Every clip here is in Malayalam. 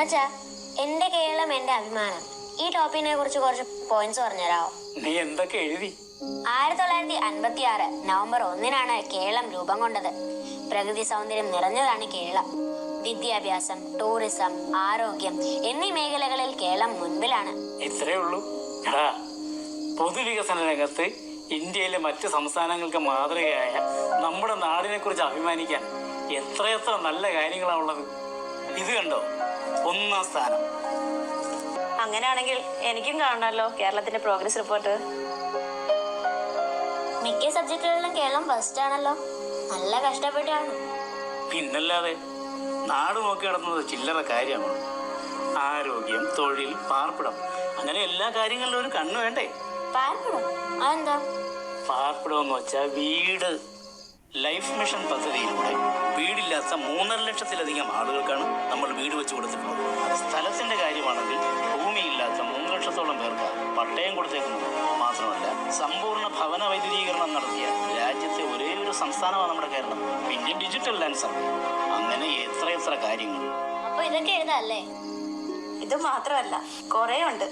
അച്ഛാ എന്റെ കേരളം എന്റെ അഭിമാനം. ഈ ടോപ്പിനെ കുറിച്ച് കുറച്ച് പോയിന്റ്സ് പറഞ്ഞുതരാമോ നീ എന്തൊക്കെ എഴുതി? ആയിരത്തി തൊള്ളായിരത്തി അൻപത്തി ആറ് നവംബർ ഒന്നിനാണ് കേരളം രൂപം കൊണ്ടത്. പ്രകൃതി സൗന്ദര്യം നിറഞ്ഞതാണ് കേരളം. വിദ്യാഭ്യാസം ടൂറിസം ആരോഗ്യം എന്നീ മേഖലകളിൽ കേരളം മുൻപിലാണ്. ഇത്രേ ഉള്ളൂ. പൊതുവികസന രംഗത്ത് ഇന്ത്യയിലെ മറ്റ് സംസ്ഥാനങ്ങൾക്ക് മാതൃകയായ നമ്മുടെ നാടിനെ കുറിച്ച് അഭിമാനിക്കാൻ എത്രയെത്ര നല്ല കാര്യങ്ങളാണുള്ളത് ഇത് കണ്ടോ? ഒന്നാം സ്ഥാനം. അങ്ങനെയാണെങ്കിൽ എനിക്കും കാണണമല്ലോ കേരളത്തിന്റെ പ്രോഗ്രസ് റിപ്പോർട്ട് മിക്ക സബ്ജക്റ്റുകളിലും കേരളം ഫസ്റ്റ് ആണല്ലോ. നല്ല കഷ്ടപ്പെട്ടാണ്. പിന്നല്ലാതെ നാട് നോക്കി കിടന്നത് ചില്ലറ കാര്യമാണ്. ആരോഗ്യം തൊഴിൽ പാർപ്പിടം. അങ്ങനെ എല്ലാ കാര്യങ്ങളിലും ഒരു കണ്ണു വേണ്ടേ? പാർപ്പിടം? അതെന്താ? പാർപ്പിടം എന്ന് വെച്ചാൽ വീട്. ലൈഫ് മിഷൻ പദ്ധതിയിലൂടെ വീടില്ലാത്ത മൂന്നര ലക്ഷത്തിലധികം ആളുകൾക്കാണ് നമ്മൾ വീട് വെച്ച് കൊടുത്തിട്ടുള്ളത്. സ്ഥലത്തിന്റെ കാര്യമാണെങ്കിൽ ഭൂമിയില്ലാത്ത മൂന്ന് ലക്ഷത്തോളം പേർക്ക് പട്ടയം കൊടുത്തേക്കുന്നത് മാത്രമല്ല സമ്പൂർണ ഭവന വൈദ്യുതീകരണം നടത്തിയ രാജ്യത്തെ ഒരേ ഒരു സംസ്ഥാനമാണ് നമ്മുടെ കേരളം. പിന്നെ ഡിജിറ്റൽ ലാൻഡ് സർവേ അങ്ങനെ എത്ര എത്ര കാര്യങ്ങൾ. അപ്പൊ ഇതൊക്കെ എഴുതാല്ലേ? ഇത് മാത്രമല്ല കുറേ ഉണ്ട്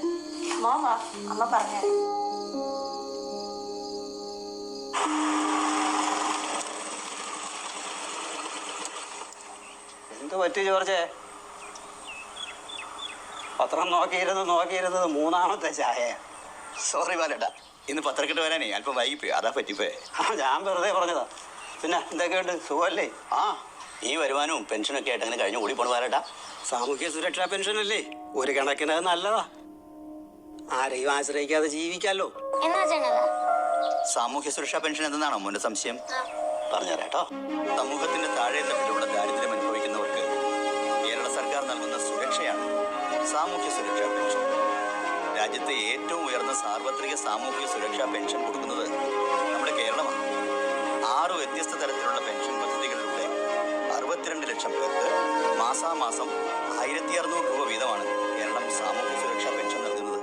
മോമാ അമ്മ പറഞ്ഞു പറ്റി ജോർജേ. പത്രം നോക്കിയിരുന്ന് നോക്കിയിരുന്നത് മൂന്നാമത്തെ ചായ സോറി പാലട്ട ഇന്ന് പത്രക്കെട്ട് വരാനേ അല്പം വൈകിപ്പോയി. അതാ പറ്റിപ്പോയെ. ആ ഞാൻ വെറുതെ പറഞ്ഞതാ. പിന്നെ എന്തൊക്കെയുണ്ട്? സുഖമല്ലേ? ആ ഈ വരുമാനവും പെൻഷനൊക്കെ ഒക്കെ ആയിട്ട് അങ്ങനെ കഴിഞ്ഞു കൂടി പോണ ബാലേട്ടാ. സാമൂഹ്യ സുരക്ഷാ പെൻഷൻ അല്ലേ ഒരു കണക്കിന് അത് നല്ലതാ. ആരെയും ആശ്രയിക്കാതെ ജീവിക്കാലോ. സാമൂഹ്യ സുരക്ഷാ പെൻഷൻ എന്തെന്നാണോ മുന്നേ സംശയം? പറഞ്ഞുതരാട്ടോ സമൂഹത്തിന്റെ താഴെ തമ്മിലുള്ള ദാരിദ്ര്യം അനുഭവിക്കുന്നവർക്ക് സാമൂഹ്യ സുരക്ഷാ പെൻഷൻ. രാജ്യത്തെ ഏറ്റവും ഉയർന്ന സാർവത്രിക സാമൂഹ്യ സുരക്ഷാ പെൻഷൻ കൊടുക്കുന്നത് നമ്മുടെ കേരളമാണ്. ആറ് വ്യത്യസ്ത തരത്തിലുള്ള പെൻഷൻ പദ്ധതികളിലൂടെ അറുപത്തിരണ്ട് ലക്ഷം പേർക്ക് മാസാമാസം ആയിരത്തി അറുന്നൂറ് രൂപ വീതമാണ് കേരളം സാമൂഹ്യ സുരക്ഷാ പെൻഷൻ നൽകുന്നത്.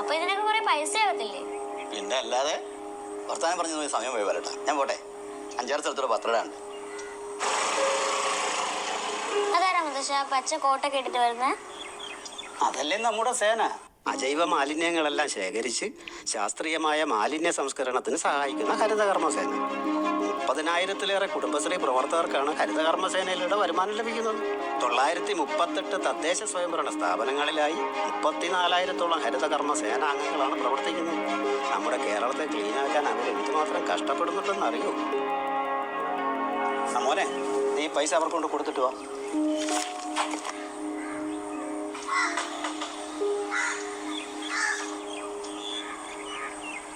അപ്പൊ ഇതിനൊക്കെ കുറെ പൈസ ആകത്തില്ലേ പിന്നെ അല്ലാതെ വർത്താനം പറഞ്ഞു സമയം പോയി വരട്ടെ. ഞാൻ പോട്ടെ. അഞ്ചാറ് സ്ഥലത്തൂടെ പത്രടാണ്ട് അതാരാ മുത്തശ്ശ? പച്ച കോട്ടൊക്കെ ഇട്ടിട്ട് വരുന്നേ? അതല്ലേ നമ്മുടെ സേന. അജൈവ മാലിന്യങ്ങളെല്ലാം ശേഖരിച്ച് ശാസ്ത്രീയമായ മാലിന്യ സംസ്കരണത്തിന് സഹായിക്കുന്ന ഹരിതകർമ്മസേന. മുപ്പതിനായിരത്തിലേറെ കുടുംബശ്രീ പ്രവർത്തകർക്കാണ് ഹരിതകർമ്മസേനയിലൂടെ വരുമാനം ലഭിക്കുന്നത്. തൊള്ളായിരത്തി മുപ്പത്തെട്ട് തദ്ദേശ സ്വയംഭരണ സ്ഥാപനങ്ങളിലായി മുപ്പത്തിനാലായിരത്തോളം ഹരിതകർമ്മ അംഗങ്ങളാണ് പ്രവർത്തിക്കുന്നത്. നമ്മുടെ കേരളത്തെ ക്ലീനാക്കാൻ അവർ എന്തുമാത്രം കഷ്ടപ്പെടുന്നുണ്ടെന്ന് അറിയൂ? മോനെ നീ പൈസ അവർക്ക് കൊണ്ട് കൊടുത്തിട്ട് വാ.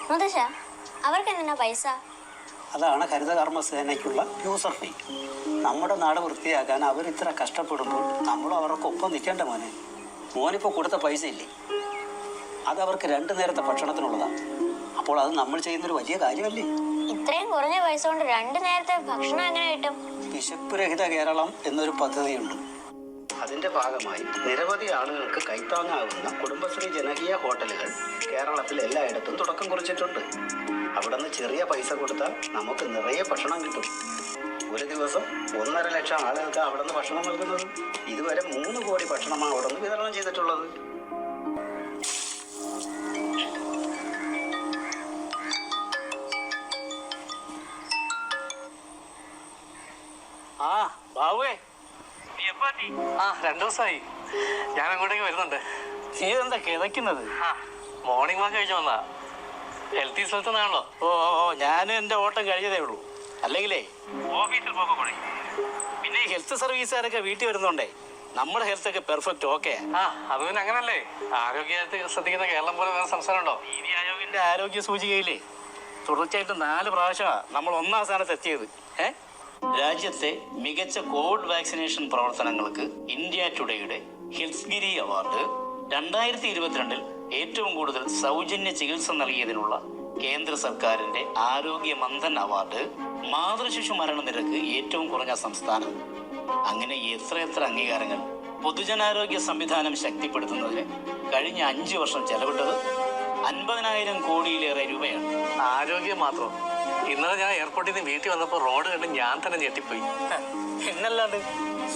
മുത്തശ്ശ അവർക്ക് എന്തിനാ പൈസ? അതാണ് ഹരിതകർമ്മ സേനയ്ക്കുള്ള യൂസർ ഫീ നമ്മുടെ നാട് വൃത്തിയാക്കാൻ അവർ ഇത്ര കഷ്ടപ്പെടുമ്പോൾ നമ്മൾ അവർക്കൊപ്പം നിൽക്കേണ്ട മോനെ? മോനിപ്പോൾ കൊടുത്ത പൈസ ഇല്ലേ? അത് അവർക്ക് രണ്ടു നേരത്തെ ഭക്ഷണത്തിനുള്ളതാണ് അപ്പോൾ അത് നമ്മൾ ചെയ്യുന്നൊരു വലിയ കാര്യമല്ലേ? ഇത്രയും കുറഞ്ഞ പൈസ കൊണ്ട് രണ്ടു നേരത്തെ ഭക്ഷണം എങ്ങനെ കിട്ടും? വിശപ്പ് രഹിത കേരളം എന്നൊരു പദ്ധതിയുണ്ട്. അതിന്റെ ഭാഗമായി നിരവധി ആളുകൾക്ക് കൈത്താങ്ങാവുന്ന കുടുംബശ്രീ ജനകീയ ഹോട്ടലുകൾ കേരളത്തിൽ എല്ലായിടത്തും തുടക്കം കുറിച്ചിട്ടുണ്ട്. അവിടെ ചെറിയ പൈസ കൊടുത്താൽ നമുക്ക് നിറയെ ഭക്ഷണം കിട്ടും. ഒരു ദിവസം ഒന്നര ലക്ഷം ആളുകൾക്ക് അവിടെ ഭക്ഷണം നൽകുന്നത്. ഇതുവരെ മൂന്ന് കോടി ഭക്ഷണമാണ് അവിടെ നിന്ന് വിതരണം ചെയ്തിട്ടുള്ളത്. ആ രണ്ടു ദിവസമായി ഞാൻ അങ്ങോട്ടേക്ക് വരുന്നുണ്ട്. നീ എന്താ കിതയ്ക്കുന്നത്? മോർണിംഗ് വാക്ക് കഴിച്ചു വന്നാ ഹെൽത്തി സ്ഥലത്ത് നിന്നാണല്ലോ ഓ ഓ, ഓ ഞാൻ എന്റെ ഓട്ടം കഴിഞ്ഞതേ ഉള്ളൂ. അല്ലെങ്കിലേ ഓഫീസിൽ പോകൂടി പിന്നെ ഈ ഹെൽത്ത് സർവീസുകാരൊക്കെ വീട്ടിൽ വരുന്നുണ്ടേ നമ്മുടെ ഹെൽത്ത് ഒക്കെ പെർഫെക്റ്റ് ഓക്കെ ആ അത് പിന്നെ അങ്ങനല്ലേ. ആരോഗ്യത്തെ ശ്രദ്ധിക്കുന്ന കേരളം പോലെ വേറെ സംസ്ഥാനം ഉണ്ടോ നീതി ആയോഗിന്റെ ആരോഗ്യ സൂചികയില്ലേ തുടർച്ചയായിട്ട് നാല് പ്രാവശ്യമാണ് നമ്മൾ ഒന്നാം സ്ഥാനത്ത് എത്തിയത്. ഏ? രാജ്യത്തെ മികച്ച കോവിഡ് വാക്സിനേഷൻ പ്രവർത്തനങ്ങൾക്ക് ഇന്ത്യ ടുഡേയുടെ ഹിൽസ്ഗിരി അവാർഡ്. രണ്ടായിരത്തി ഇരുപത്തിരണ്ടിൽ ഏറ്റവും കൂടുതൽ സൗജന്യ ചികിത്സ നൽകിയതിനുള്ള കേന്ദ്ര സർക്കാരിന്റെ ആരോഗ്യ മന്ദൻ അവാർഡ്. മാതൃശിശു മരണ നിരക്ക് ഏറ്റവും കുറഞ്ഞ സംസ്ഥാനം. അങ്ങനെ എത്ര എത്ര അംഗീകാരങ്ങൾ പൊതുജനാരോഗ്യ സംവിധാനം ശക്തിപ്പെടുത്തുന്നതിന് കഴിഞ്ഞ അഞ്ചു വർഷം ചെലവിട്ടത് അൻപതിനായിരം കോടിയിലേറെ രൂപയാണ്. ആരോഗ്യം മാത്രം. ഇന്നലെ ഞാൻ എയർപോർട്ടിൽ നിന്ന് വീട്ടിൽ വന്നപ്പോൾ റോഡ് കണ്ട് ഞാൻ തന്നെ ഞെട്ടിപ്പോയി. എന്നല്ലാണ്ട്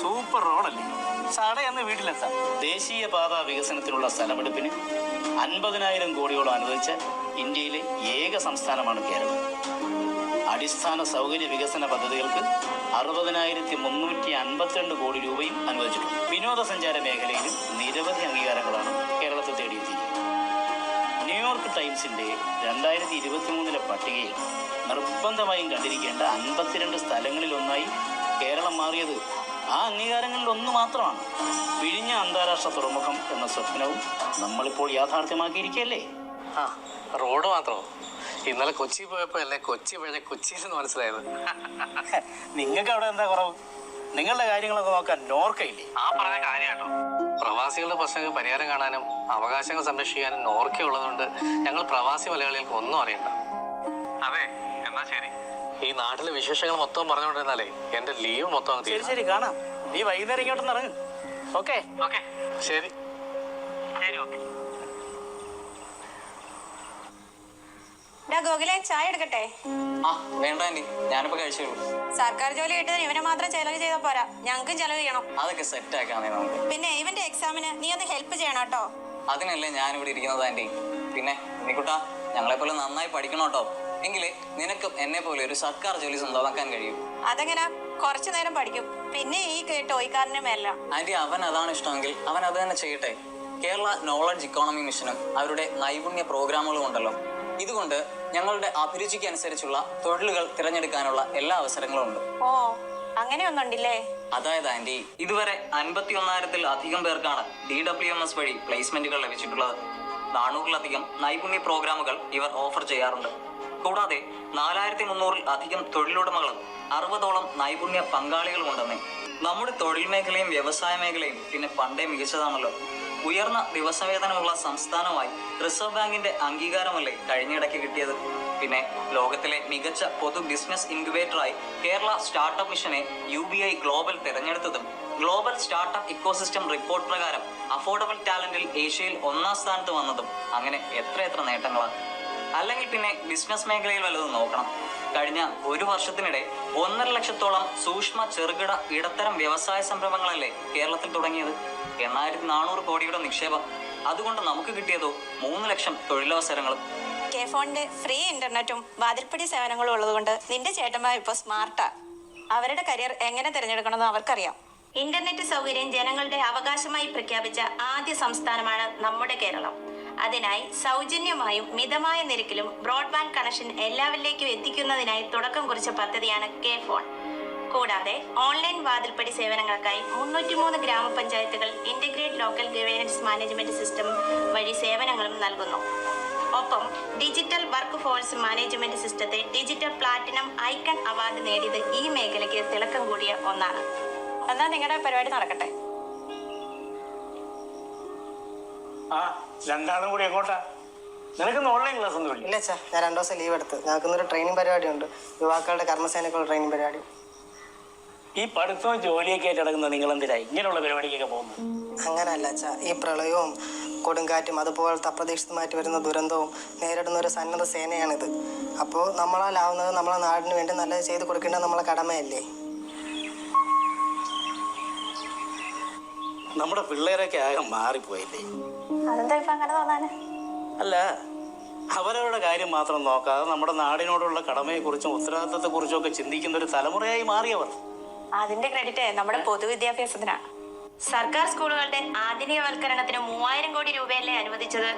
സൂപ്പർ റോഡല്ലേ സടയെന്ന് വീട്ടിലെത്താം. ദേശീയപാത വികസനത്തിനുള്ള സ്ഥലമെടുപ്പിന് അൻപതിനായിരം കോടിയോളം അനുവദിച്ച ഇന്ത്യയിലെ ഏക സംസ്ഥാനമാണ് കേരളം. അടിസ്ഥാന സൗകര്യ വികസന പദ്ധതികൾക്ക് അറുപതിനായിരത്തി മുന്നൂറ്റി അൻപത്തിരണ്ട് കോടി രൂപയും അനുവദിച്ചിട്ടുണ്ട്. വിനോദസഞ്ചാര മേഖലയിലും നിരവധി അംഗീകാരങ്ങളാണ് ടൈംസിന്റെ രണ്ടായിരത്തി ഇരുപത്തി മൂന്നിലെ പട്ടികയിൽ നിർബന്ധമായും കണ്ടിരിക്കേണ്ട അൻപത്തിരണ്ട് സ്ഥലങ്ങളിൽ ഒന്നായി കേരളം മാറിയത് ആ അംഗീകാരങ്ങളിൽ ഒന്ന് മാത്രമാണ്. പിഴിഞ്ഞ അന്താരാഷ്ട്ര തുറമുഖം എന്ന സ്വപ്നവും നമ്മളിപ്പോൾ യാഥാർത്ഥ്യമാക്കിയിരിക്കല്ലേ ആ റോഡ് മാത്രമോ? ഇന്നലെ കൊച്ചി പോയപ്പോ അല്ലേ കൊച്ചി പോയ കൊച്ചി നിന്ന് മനസ്സിലായത്. നിങ്ങൾക്ക് അവിടെ എന്താ കുറവ്? നിങ്ങളുടെ കാര്യങ്ങളൊക്കെ നോക്കാൻ നോർക്കയില്ലേ? ആ പറഞ്ഞ കാര്യമാട്ടോ പ്രവാസികളുടെ പ്രശ്നങ്ങൾ പരിഹാരം കാണാനും അവകാശങ്ങൾ സംരക്ഷിക്കാനും നോർക്ക ഉള്ളതുകൊണ്ട് ഞങ്ങൾ പ്രവാസി മലയാളികൾക്ക് ഒന്നും അറിയണ്ട. അതെ എന്നാ ശരി. ഈ നാട്ടിലെ വിശേഷങ്ങൾ മൊത്തം പറഞ്ഞുകൊണ്ടിരുന്നാലേ എന്റെ ലീവ് മൊത്തം അങ്ങ് ശരി തീരും. ശരി കാണാം. നീ വൈകുന്നേരം ഇങ്ങോട്ടൊന്ന് ഇറങ്ങ്. ഓക്കെ. ഓക്കെ. ശരി. ശരി ഓക്കെ. ഡാ ഗോകുലെ ചായ എടുക്കട്ടെ? ആ വേണ്ട ആന്റി. ഞാനിപ്പോ കഴിച്ചുള്ളൂ സർക്കാർ ജോലി കിട്ടുന്ന ഇവനെ മാത്രം ചെലവ് ചെയ്താൽ പോരാ. ഞങ്ങൾക്കും ചെലവ് ചെയ്യണം. അതൊക്കെ സെറ്റ് ആക്കാന്നേ നമുക്ക്. പിന്നെ ഇവന്റെ എക്സാമിന് നീ ഒന്ന് ഹെൽപ്പ് ചെയ്യണം കേട്ടോ. അതിനല്ലേ ഞാൻ ഇവിടെ ഇരിക്കുന്നത് ആന്റി. പിന്നെ നിക്കുട്ടാ ഞങ്ങളെ പോലെ നന്നായി പഠിക്കണം കേട്ടോ എങ്കിലേ നിനക്കും എന്നെ പോലെ ഒരു സർക്കാർ ജോലി സ്വന്തമാക്കാൻ കഴിയും. അതെങ്ങനെ കുറച്ചു നേരം പഠിക്കും. പിന്നെ ഈ ടോയ്ക്കാരന്റെ മേല ആന്റി അവൻ അതാണ് ഇഷ്ടമെങ്കിൽ അവൻ അത് തന്നെ ചെയ്യട്ടെ. കേരള നോളജ് ഇക്കോണമി മിഷനും അവരുടെ നൈപുണ്യ പ്രോഗ്രാമുകളും ഉണ്ടല്ലോ. ഇതുകൊണ്ട് ഞങ്ങളുടെ അഭിരുചിക്ക് അനുസരിച്ചുള്ള തൊഴിലുകൾ തിരഞ്ഞെടുക്കാനുള്ള എല്ലാ അവസരങ്ങളും ഉണ്ട്. ഓ അങ്ങനെയൊന്നുണ്ടല്ലേ അതായത് ആന്റി ഇതുവരെ അൻപത്തി ഒന്നായിരത്തിൽ അധികം പേർക്കാണ് ഡി ഡബ്ല്യു എം എസ് വഴി പ്ലേസ്മെന്റുകൾ ലഭിച്ചിട്ടുള്ളത്. നാനൂറിലധികം നൈപുണ്യ പ്രോഗ്രാമുകൾ ഇവർ ഓഫർ ചെയ്യാറുണ്ട്. കൂടാതെ നാലായിരത്തി മുന്നൂറിൽ അധികം തൊഴിലുടമകളും അറുപതോളം നൈപുണ്യ പങ്കാളികളും ഉണ്ടെന്നേ. നമ്മുടെ തൊഴിൽ മേഖലയും വ്യവസായ മേഖലയും പിന്നെ പണ്ടേ മികച്ചതാണല്ലോ. ഉയർന്ന ദിവസവേതനമുള്ള സംസ്ഥാനമായി റിസർവ് ബാങ്കിന്റെ അംഗീകാരമല്ലേ കഴിഞ്ഞിടയ്ക്ക് കിട്ടിയത്? പിന്നെ ലോകത്തിലെ മികച്ച പൊതു ബിസിനസ് ഇൻക്യുബേറ്ററായി കേരള സ്റ്റാർട്ടപ്പ് മിഷനെ യു ബി ഐ ഗ്ലോബൽ തിരഞ്ഞെടുത്തതും ഗ്ലോബൽ സ്റ്റാർട്ടപ്പ് ഇക്കോസിസ്റ്റം റിപ്പോർട്ട് പ്രകാരം അഫോർഡബിൾ ടാലന്റിൽ ഏഷ്യയിൽ ഒന്നാം സ്ഥാനത്ത് വന്നതും അങ്ങനെ എത്ര എത്ര നേട്ടങ്ങളാണ് അല്ലെങ്കിൽ പിന്നെ ബിസിനസ് മേഖലയിൽ വല്ലതും നോക്കണം. കഴിഞ്ഞ ഒരു വർഷത്തിനിടെ ഒന്നര ലക്ഷത്തോളം സൂക്ഷ്മ ചെറുകിട ഇടത്തരം വ്യവസായ സംരംഭങ്ങളല്ലേ കേരളത്തിൽ തുടങ്ങിയത്? എണ്ണായിരത്തി നാനൂറ് കോടിയുടെ നിക്ഷേപം. അതുകൊണ്ട് നമുക്ക് കിട്ടിയതോ മൂന്ന് ലക്ഷം തൊഴിലവസരങ്ങൾ കെ ഫോണിന്റെ ഫ്രീ ഇന്റർനെറ്റും വാതിൽപ്പടി സേവനങ്ങളും ഉള്ളതുകൊണ്ട് നിന്റെ ചേട്ടന്മാർ ഇപ്പൊ സ്മാർട്ടാ. അവരുടെ കരിയർ എങ്ങനെ തിരഞ്ഞെടുക്കണമെന്ന് അവർക്കറിയാം. ഇന്റർനെറ്റ് സൗകര്യം ജനങ്ങളുടെ അവകാശമായി പ്രഖ്യാപിച്ച ആദ്യ സംസ്ഥാനമാണ് നമ്മുടെ കേരളം. അതിനായി സൗജന്യമായും മിതമായ നിരക്കിലും ബ്രോഡ്ബാൻഡ് കണക്ഷൻ എല്ലാവരിലേക്കും എത്തിക്കുന്നതിനായി തുടക്കം കുറിച്ച പദ്ധതിയാണ് കെ ഫോൺ. കൂടാതെ ഓൺലൈൻ വാതിൽപ്പടി സേവനങ്ങൾക്കായി മുന്നൂറ്റിമൂന്ന് ഗ്രാമപഞ്ചായത്തുകൾ integrate local governance management system വഴി സേവനങ്ങളും നൽകുന്നു. ഒപ്പം ഡിജിറ്റൽ വർക്ക് ഫോഴ്സ് മാനേജ്മെന്റ് സിസ്റ്റത്തെ ഡിജിറ്റൽ പ്ലാറ്റിനം ഐക്കൺ അവാർഡ് നേടിയത് ഈ മേഖലയ്ക്ക് തിളക്കം കൂടിയ ഒന്നാണ്. എന്നാൽ നിങ്ങളുടെ പരിപാടി നടക്കട്ടെ? ആ രണ്ടാളും കൂടി എങ്ങോട്ടാ? നിനക്ക് ഓൺലൈൻ ക്ലാസ് ഒന്നും ഇല്ല. ഇല്ല അച്ഛാ ഞാൻ രണ്ടു ദിവസം ലീവ് എടുത്ത്. ഞങ്ങൾക്ക് ഇന്നൊരു ട്രെയിനിങ് പരിപാടി ഉണ്ട് യുവാക്കളുടെ കർമ്മസേനക്കുള്ള ട്രെയിനിങ് പരിപാടി. ഈ പഠിത്തവും ജോലിയൊക്കെ ആയിട്ട് നടക്കുന്ന നിങ്ങൾ എന്തിനാ ഇങ്ങനെയുള്ള പരിപാടിക്കൊക്കെ പോകുന്നത് അങ്ങനല്ല അച്ഛാ. ഈ പ്രളയവും കൊടുങ്കാറ്റും അതുപോലത്തെ അപ്രതീക്ഷിതമായിട്ട് വരുന്ന ദുരന്തവും നേരിടുന്ന ഒരു സന്നദ്ധ സേനയാണിത്. അപ്പോൾ നമ്മളാലാവുന്നത് നമ്മളെ നാടിന് വേണ്ടി നല്ലത് ചെയ്ത് കൊടുക്കേണ്ടത് നമ്മളെ കടമയല്ലേ? നമ്മുടെ പിള്ളേരൊക്കെ ആകെ മാറിപ്പോയില്ലേ? അതെന്താ ഇപ്പൊ അങ്ങനെ തോന്നാന്? അല്ല അവരവരുടെ കാര്യം മാത്രം നോക്കാതെ നമ്മുടെ നാടിനോടുള്ള കടമയെക്കുറിച്ചും ഉത്തരവാദിത്തത്തെക്കുറിച്ചും ഒക്കെ ചിന്തിക്കുന്ന ഒരു തലമുറയായി മാറിയവർ. അതിന്റെ ക്രെഡിറ്റ് നമ്മുടെ പൊതുവിദ്യാഭ്യാസത്തിനാണ് സർക്കാർ സ്കൂളുകളുടെ ആധുനികവൽക്കരണത്തിന് മൂവായിരം കോടി രൂപയല്ലേ അനുവദിച്ചത്?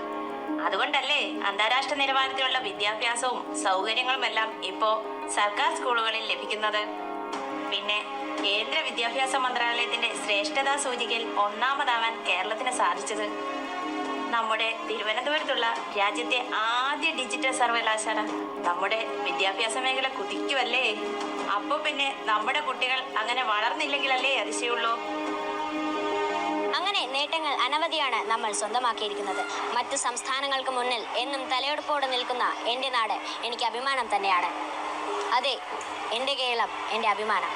അതുകൊണ്ടല്ലേ അന്താരാഷ്ട്ര നിലവാരത്തിലുള്ള വിദ്യാഭ്യാസവും സൗകര്യങ്ങളും എല്ലാം ഇപ്പോ സർക്കാർ സ്കൂളുകളിൽ ലഭിക്കുന്നത്. പിന്നെ കേന്ദ്ര വിദ്യാഭ്യാസ മന്ത്രാലയത്തിന്റെ ശ്രേഷ്ഠതാ സൂചികയിൽ ഒന്നാമതാവാൻ കേരളത്തിന് സാധിച്ചത് നമ്മുടെ തിരുവനന്തപുരത്തുള്ള രാജ്യത്തെ ആദ്യ ഡിജിറ്റൽ സർവകലാശാല. നമ്മുടെ വിദ്യാഭ്യാസ മേഖല കുതിക്കുമല്ലേ അപ്പൊ പിന്നെ നമ്മുടെ കുട്ടികൾ അങ്ങനെ വളർന്നില്ലെങ്കിലല്ലേ അതിശയുള്ളൂ അങ്ങനെ നേട്ടങ്ങൾ അനവധിയാണ് നമ്മൾ സ്വന്തമാക്കിയിരിക്കുന്നത്. മറ്റു സംസ്ഥാനങ്ങൾക്ക് മുന്നിൽ എന്നും തലയെടുപ്പോടെ നിൽക്കുന്ന എന്റെ നാട് എനിക്ക് അഭിമാനം തന്നെയാണ്. അതെ എന്റെ കേരളം എന്റെ അഭിമാനം.